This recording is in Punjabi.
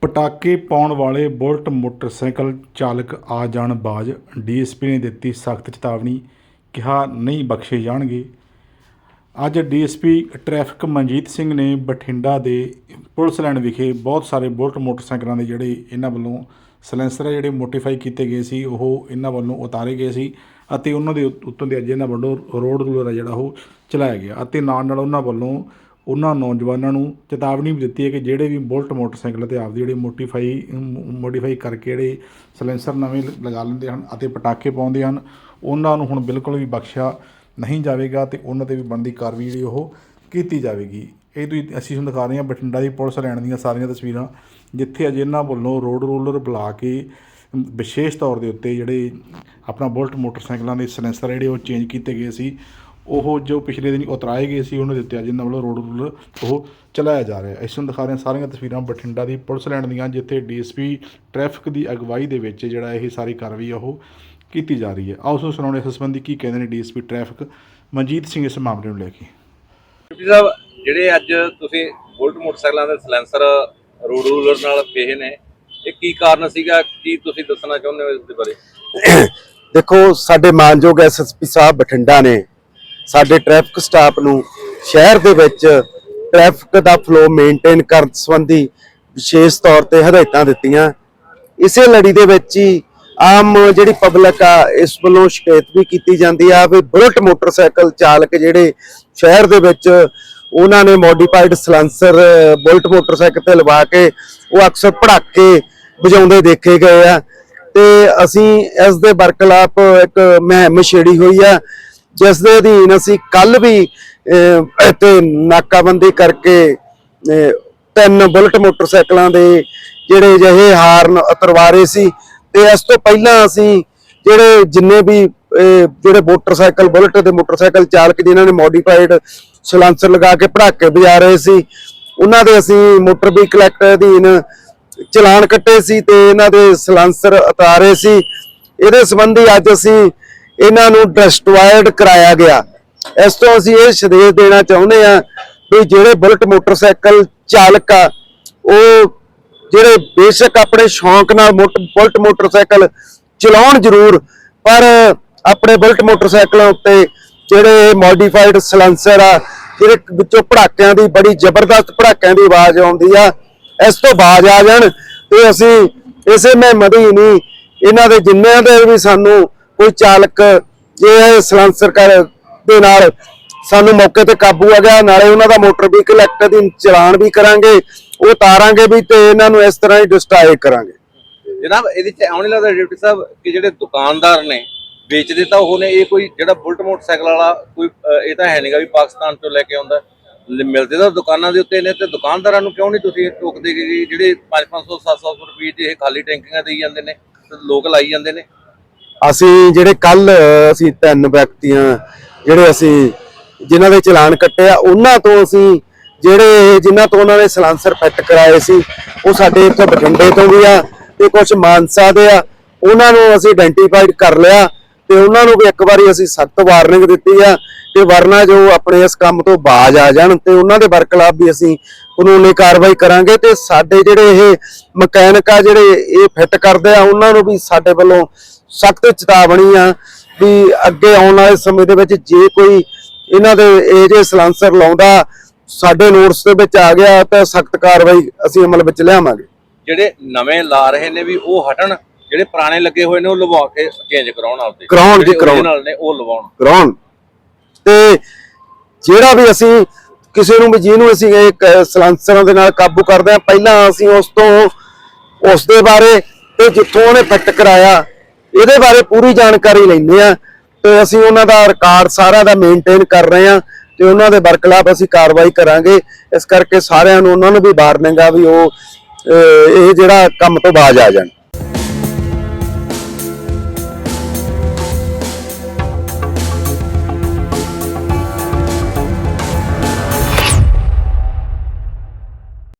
ਪਟਾਕੇ ਪਾਉਣ ਵਾਲੇ ਬੁਲਟ ਮੋਟਰਸਾਈਕਲ ਚਾਲਕ ਆ ਜਾਣ ਬਾਜ। ਡੀਐਸਪੀ ਨੇ ਦਿੱਤੀ ਸਖਤ ਚੇਤਾਵਨੀ, ਕਿਹਾ ਨਹੀਂ ਬਖਸ਼ੇ ਜਾਣਗੇ। ਅੱਜ ਡੀਐਸਪੀ ਟ੍ਰੈਫਿਕ ਮਨਜੀਤ ਸਿੰਘ ਨੇ ਬਠਿੰਡਾ ਦੇ ਪੁਲਿਸ ਲਾਈਨ ਵਿਖੇ ਬਹੁਤ ਸਾਰੇ ਬੁਲਟ ਮੋਟਰਸਾਈਕਲਾਂ ਦੇ ਜਿਹੜੇ ਇਹਨਾਂ ਵੱਲੋਂ ਸਲੈਂਸਰ ਆ ਜਿਹੜੇ ਮੋਡੀਫਾਈ ਕੀਤੇ ਗਏ ਸੀ, ਉਹ ਇਹਨਾਂ ਵੱਲੋਂ ਉਤਾਰੇ ਗਏ ਸੀ ਅਤੇ ਉਹਨਾਂ ਦੇ ਉੱਤ- ਉੱਤੋਂ ਦੇ ਅੱਜ ਇਹਨਾਂ ਵੱਲੋਂ ਰੋਡ ਰੂਲਰ ਜਿਹੜਾ ਉਹ ਚਲਾਇਆ ਗਿਆ ਅਤੇ ਨਾਲ ਨਾਲ ਉਹਨਾਂ ਵੱਲੋਂ ਉਹਨਾਂ ਨੌਜਵਾਨਾਂ ਨੂੰ ਚੇਤਾਵਨੀ ਵੀ ਦਿੱਤੀ ਹੈ ਕਿ ਜਿਹੜੇ ਵੀ ਬੁਲਟ ਮੋਟਰਸਾਈਕਲ ਤੇ ਆਪਦੀ ਜਿਹੜੀ ਮੋਡੀਫਾਈ ਮੋਡੀਫਾਈ ਕਰਕੇ ਜਿਹੜੇ ਸਲੈਂਸਰ ਨਵੇਂ ਲ- ਲਗਾ ਲੈਂਦੇ ਹਨ ਅਤੇ ਪਟਾਕੇ ਪਾਉਂਦੇ ਹਨ, ਉਹਨਾਂ ਨੂੰ ਹੁਣ ਬਿਲਕੁਲ ਵੀ ਬਖਸ਼ਿਆ ਨਹੀਂ ਜਾਵੇਗਾ ਤੇ ਉਹਨਾਂ ਤੇ ਵੀ ਬਣਦੀ ਕਾਰਵਾਈ ਜਿਹੜੀ ਉਹ ਕੀਤੀ ਜਾਵੇਗੀ। ਇਹ ਤੁਸੀਂ, ਅਸੀਂ ਤੁਹਾਨੂੰ ਦਿਖਾ ਰਹੇ ਹਾਂ ਬਠਿੰਡਾ ਦੀ ਪੁਲਿਸ ਲਾਈਨ ਦੀਆਂ ਸਾਰੀਆਂ ਤਸਵੀਰਾਂ, ਜਿੱਥੇ ਅਜੇ ਇਹਨਾਂ ਵੱਲੋਂ ਰੋਡ ਰੂਲਰ ਬੁਲਾ ਕੇ ਵਿਸ਼ੇਸ਼ ਤੌਰ ਦੇ ਉੱਤੇ ਜਿਹੜੇ ਆਪਣਾ ਬੁਲਟ ਮੋਟਰਸਾਈਕਲਾਂ ਦੇ ਸਲੈਂਸਰ ਜਿਹੜੇ ਉਹ ਚੇਂਜ ਕੀਤੇ ਗਏ ਸੀ। ਉਹ ਜੋ ਪਿਛਲੇ ਦਿਨ ਉਤਰਾਏ ਗਏ ਸੀ ਉਹਨਾਂ ਦੇ ਉੱਤੇ ਅੱਜ ਇਹਨਾਂ ਵੱਲੋਂ ਰੋਡ ਰੂਲਰ ਉਹ ਚਲਾਇਆ ਜਾ ਰਿਹਾ। ਹੈ ਇਸ ਨੂੰ ਦਿਖਾ ਰਹੇ ਹਾਂ ਸਾਰੀਆਂ ਤਸਵੀਰਾਂ ਬਠਿੰਡਾ ਦੀ ਪੁਲਿਸ ਲਾਈਨ ਦੀਆਂ ਜਿੱਥੇ ਡੀਐਸਪੀ ਟ੍ਰੈਫਿਕ ਦੀ ਅਗਵਾਈ ਦੇ ਵਿੱਚ ਜਿਹੜਾ ਇਹ ਸਾਰੀ ਕਾਰਵਾਈ ਆ ਉਹ ਕੀਤੀ ਜਾ ਰਹੀ ਹੈ। ਆਓ ਉਸ ਨੂੰ ਸੁਣਾਉਣੇ ਇਸ ਸੰਬੰਧੀ ਕੀ ਕਹਿੰਦੇ ਨੇ ਡੀਐਸਪੀ ਟ੍ਰੈਫਿਕ। ਮਨਜੀਤ ਸਿੰਘ ਇਸ ਮਾਮਲੇ ਨੂੰ ਲੈ ਕੇ। ਡਿਪਟੀ ਸਾਹਿਬ ਜਿਹੜੇ ਅੱਜ ਤੁਸੀਂ ਬੁਲਟ ਮੋਟਰਸਾਈਕਲਾਂ ਦੇ ਸਲੈਂਸਰ ਰੋਡ ਰੂਲਰ ਨਾਲ ਪਏ ਨੇ ਇਹ ਕੀ ਕਾਰਨ ਸੀਗਾ? ਕੀ ਤੁਸੀਂ ਦੱਸਣਾ ਚਾਹੁੰਦੇ ਹੋ ਇਸ ਦੇ ਬਾਰੇ? ਦੇਖੋ ਸਾਡੇ ਮਾਨਯੋਗ ਐਸਐਸਪੀ ਸਾਹਿਬ ਬਠਿੰਡਾ ਨੇ ਸਾਡੇ ਟ੍ਰੈਫਿਕ ਸਟਾਫ ਨੂੰ ਸ਼ਹਿਰ ਦੇ ਵਿੱਚ ਟ੍ਰੈਫਿਕ ਦਾ ਫਲੋ ਮੇਨਟੇਨ ਕਰਨ ਸੰਬੰਧੀ ਵਿਸ਼ੇਸ਼ ਤੌਰ ਤੇ ਹਦਾਇਤਾਂ ਦਿੱਤੀਆਂ। ਇਸੇ ਲੜੀ ਦੇ ਵਿੱਚ ਹੀ ਆਮ ਜਿਹੜੀ ਪਬਲਿਕ ਆ, ਇਸ ਵੱਲੋਂ ਸ਼ਿਕਾਇਤ ਵੀ ਕੀਤੀ ਜਾਂਦੀ ਆ ਵੀ ਬੁਲਟ ਮੋਟਰਸਾਈਕਲ ਚਾਲਕ ਜਿਹੜੇ ਸ਼ਹਿਰ ਦੇ ਵਿੱਚ ਉਹਨਾਂ ਨੇ ਮੋਡੀਫਾਈਡ ਸਲੈਂਸਰ, ਬੁਲਟ ਮੋਟਰਸਾਈਕਲ ਤੇ ਲਵਾ ਕੇ ਉਹ ਅਕਸਰ ਭੜਾਕੇ ਵਜਾਉਂਦੇ ਦੇਖੇ ਗਏ ਆ। ਤੇ ਅਸੀਂ ਇਸ ਦੇ ਬਰਕਲਾਪ ਇੱਕ ਮੁਹਿੰਮ ਛੇੜੀ ਹੋਈ ਆ ਜਿਸ ਦੇ ਅਧੀਨ ਅਸੀਂ ਕੱਲ ਵੀ ਇੱਥੇ ਨਾਕਾਬੰਦੀ ਕਰਕੇ ਤਿੰਨ ਬੁਲਟ ਮੋਟਰਸਾਈਕਲਾਂ ਦੇ ਜਿਹੜੇ ਜਿਹੇ ਹਾਰਨ ਉਤਰਵਾਰੇ ਸੀ ਤੇ ਇਸ ਤੋਂ ਪਹਿਲਾਂ ਅਸੀਂ ਜਿਹੜੇ ਜਿੰਨੇ ਵੀ ਜਿਹੜੇ ਮੋਟਰਸਾਈਕਲ, ਬੁਲਟ ਦੇ ਮੋਟਰਸਾਈਕਲ ਚਾਲਕ ਜਿਨ੍ਹਾਂ ਨੇ ਮੋਡੀਫਾਈਡ ਸਲਾਂਸਰ ਲਗਾ ਕੇ ਭੜਾਕੇ ਵਜਾ ਰਹੇ ਸੀ, ਉਹਨਾਂ ਦੇ ਅਸੀਂ ਮੋਟਰ ਵਹੀਕਲ ਐਕਟ ਅਧੀਨ ਚਲਾਨ ਕੱਟੇ ਸੀ ਤੇ ਇਹਨਾਂ ਦੇ ਸਲਾਂਸਰ ਉਤਾਰੇ ਸੀ। ਇਹਦੇ ਸੰਬੰਧੀ ਅੱਜ ਅਸੀਂ ਇਹਨਾਂ ਨੂੰ ਡਿਸਟਵਾਇਰਡ ਕਰਾਇਆ ਗਿਆ। ਇਸ ਤੋਂ ਅਸੀਂ ਇਹ ਸੰਦੇਸ਼ ਦੇਣਾ ਚਾਹੁੰਦੇ ਆ ਵੀ ਜਿਹੜੇ ਬੁਲਟ ਮੋਟਰਸਾਈਕਲ ਚਾਲਕ ਆ, ਉਹ ਜਿਹੜੇ ਬੇਸ਼ੱਕ ਆਪਣੇ ਸ਼ੌਂਕ ਨਾਲ ਮੋਟ- ਬੁਲਟ ਮੋਟਰਸਾਈਕਲ ਚਲਾਉਣ ਜ਼ਰੂਰ, ਪਰ ਆਪਣੇ ਬੁਲਟ ਮੋਟਰਸਾਈਕਲਾਂ ਉੱਤੇ ਜਿਹੜੇ ਮੋਡੀਫਾਈਡ ਸਲੈਂਸਰ ਆ, ਜਿਹੜੇ ਵਿੱਚੋਂ ਪੜਾਕਿਆਂ ਦੀ ਬੜੀ ਜ਼ਬਰਦਸਤ ਪੜਾਕਿਆਂ ਦੀ ਆਵਾਜ਼ ਆਉਂਦੀ ਆ, ਇਸ ਤੋਂ ਬਾਜ਼ ਆ ਜਾਣ ਤੇ ਅਸੀਂ ਇਸੇ ਮਹਿਮ ਨਹੀਂ, ਇਹਨਾਂ ਦੇ ਜਿੰਨਿਆਂ ਦੇ ਵੀ ਸਾਨੂੰ ਕੋਈ ਚਾਲਕ ਜੇ ਇਹ ਸਲੈਂਸਰ ਦੇ ਨਾਲ ਸਾਨੂੰ ਮੌਕੇ ਤੇ ਕਾਬੂ ਆ ਗਿਆ, ਨਾਲੇ ਉਹਨਾਂ ਦਾ ਮੋਟਰ ਵਹੀਕਲ ਐਕਟ ਦੀ ਚਲਾਨ ਵੀ ਕਰਾਂਗੇ, ਉਹ ਤਾਰਾਂਗੇ ਵੀ ਤੇ ਇਹਨਾਂ ਨੂੰ ਇਸ ਤਰ੍ਹਾਂ ਹੀ ਡਿਸਟ੍ਰਾਏ ਕਰਾਂਗੇ। ਜਨਾਬ, ਇਹਦੇ ਚ ਆਉਣ ਲੱਗਦਾ ਡਿਪਟੀ ਸਾਹਿਬ ਕਿ ਜਿਹੜੇ ਦੁਕਾਨਦਾਰ ਨੇ ਵੇਚਦੇ ਤਾਂ ਉਹ ਨੇ ਇਹ ਕੋਈ ਜਿਹੜਾ ਬੁਲਟ ਮੋਟਰਸਾਈਕਲ ਵਾਲਾ ਕੋਈ ਇਹ ਤਾਂ ਹੈ ਨਹੀਂਗਾ ਵੀ ਪਾਕਿਸਤਾਨ ਤੋਂ ਲੈ ਕੇ ਆਉਂਦਾ। ਮਿਲਦੇ ਤਾਂ ਦੁਕਾਨਾਂ ਦੇ ਉੱਤੇ ਨੇ ਤੇ ਦੁਕਾਨਦਾਰਾਂ ਨੂੰ ਕਿਉਂ ਨਹੀਂ ਤੁਸੀਂ ਇਹ ਟੋਕਦੇ ਕਿ ਜਿਹੜੇ 5-500 700 ਰੁਪਏ ਦੀ ਇਹ ਖਾਲੀ ਟੈਂਕੀਆਂ ਦੇਈ ਜਾਂਦੇ ਨੇ ਲੋਕ ਲਾਈ ਜਾਂਦੇ ਨੇ? ਅਸੀਂ ਜਿਹੜੇ ਕੱਲ ਅਸੀਂ ਤਿੰਨ ਵਿਅਕਤੀਆਂ, ਜਿਹੜੇ ਅਸੀਂ ਜਿਨ੍ਹਾਂ ਦੇ ਚਲਾਨ ਕੱਟੇ ਆ, ਉਹਨਾਂ ਤੋਂ ਅਸੀਂ ਜਿਹੜੇ ਜਿਨ੍ਹਾਂ ਤੋਂ ਉਹਨਾਂ ਨੇ ਸਲਾਂਸਰ ਫਿੱਟ ਕਰਾਏ ਸੀ, ਉਹ ਸਾਡੇ ਇੱਥੇ ਬਠਿੰਡੇ ਤੋਂ ਵੀ ਆ ਤੇ ਕੁਝ ਮਾਨਸਾ ਦੇ ਆ, ਉਹਨਾਂ ਨੂੰ ਅਸੀਂ ਆਇਡੈਂਟੀਫਾਈਡ ਕਰ ਲਿਆ ਤੇ ਉਹਨਾਂ ਨੂੰ ਵੀ ਇੱਕ ਵਾਰੀ ਅਸੀਂ ਸਖਤ ਵਾਰਨਿੰਗ ਦਿੱਤੀ ਆ ਕਿ ਵਰਨਾ ਜੋ ਆਪਣੇ ਇਸ ਕੰਮ ਤੋਂ ਬਾਜ਼ ਆ ਜਾਣ ਤੇ ਉਹਨਾਂ ਦੇ ਵਰਕਲਾਪ ਵੀ ਅਸੀਂ ਕਾਨੂੰਨੀ ਕਾਰਵਾਈ ਕਰਾਂਗੇ ਤੇ ਸਾਡੇ ਜਿਹੜੇ ਇਹ ਮਕੈਨਿਕ ਆ, ਜਿਹੜੇ ਇਹ ਫਿੱਟ ਕਰਦੇ ਆ, ਉਹਨਾਂ ਨੂੰ ਵੀ ਸਾਡੇ ਵੱਲੋਂ ਸਖਤ ਚੇਤਾਵਨੀ ਆ ਵੀ ਅੱਗੇ ਆਉਣ ਵਾਲੇ ਸਮੇਂ ਦੇ ਵਿੱਚ ਜੇ ਕੋਈ ਇਹਨਾਂ ਦੇ ਇਹ ਜੇ ਸਲਾਂਸਰ ਲਾਉਂਦਾ ਸਾਡੇ ਨੋਟਸ ਦੇ ਵਿੱਚ ਆ ਗਿਆ ਤਾਂ ਸਖਤ ਕਾਰਵਾਈ ਅਸੀਂ ਅਮਲ ਵਿੱਚ ਲਿਆਵਾਂਗੇ। ਜਿਹੜੇ ਨਵੇਂ ਲਾ ਰਹੇ ਨੇ ਵੀ ਉਹ ਹਟਣ ਜਿਹੜੇ ਪੁਰਾਣੇ ਲੱਗੇ ਹੋਏ ਨੇ ਉਹ ਲਵਾ ਕੇ ਚੇਂਜ ਕਰਾਉਣ ਆਪਦੇ। ਕਰਾਉਣ ਜੀ, ਕਰਾਉਣ। original ਨੇ ਉਹ ਲਵਾਉਣ। ਕਰਾਉਣ। ਤੇ ਜਿਹੜਾ ਵੀ ਅਸੀਂ ਕਿਸੇ ਨੂੰ ਵੀ ਜਿਹਨੂੰ ਅਸੀਂ ਇਹ ਸਲਾਂਸਰਾਂ ਦੇ ਨਾਲ ਕਾਬੂ ਕਰਦੇ ਆ ਪਹਿਲਾਂ ਅਸੀਂ ਉਸ ਤੋਂ ਉਸ ਦੇ ਬਾਰੇ ਤੇ ਜਿੱਥੋਂ ਉਹਨੇ ਫਿੱਟ ਕਰਾਇਆ ਇਹਦੇ ਬਾਰੇ ਪੂਰੀ ਜਾਣਕਾਰੀ ਲੈਂਦੇ ਆ ਤੇ ਅਸੀਂ ਉਹਨਾਂ ਦਾ ਰਿਕਾਰਡ ਸਾਰਾ ਦਾ ਮੇਨਟੇਨ ਕਰ ਰਹੇ ਆ ਤੇ ਉਹਨਾਂ ਦੇ ਵਰਕਲਾਪ ਅਸੀਂ ਕਾਰਵਾਈ ਕਰਾਂਗੇ। ਇਸ ਕਰਕੇ ਸਾਰਿਆਂ ਨੂੰ ਉਹਨਾਂ ਨੂੰ ਵੀ ਵਾਰਨਿੰਗ ਆ ਵੀ ਉਹ ਇਹ ਜਿਹੜਾ ਕੰਮ ਤੋਂ ਬਾਜ਼ ਆ ਜਾਣ।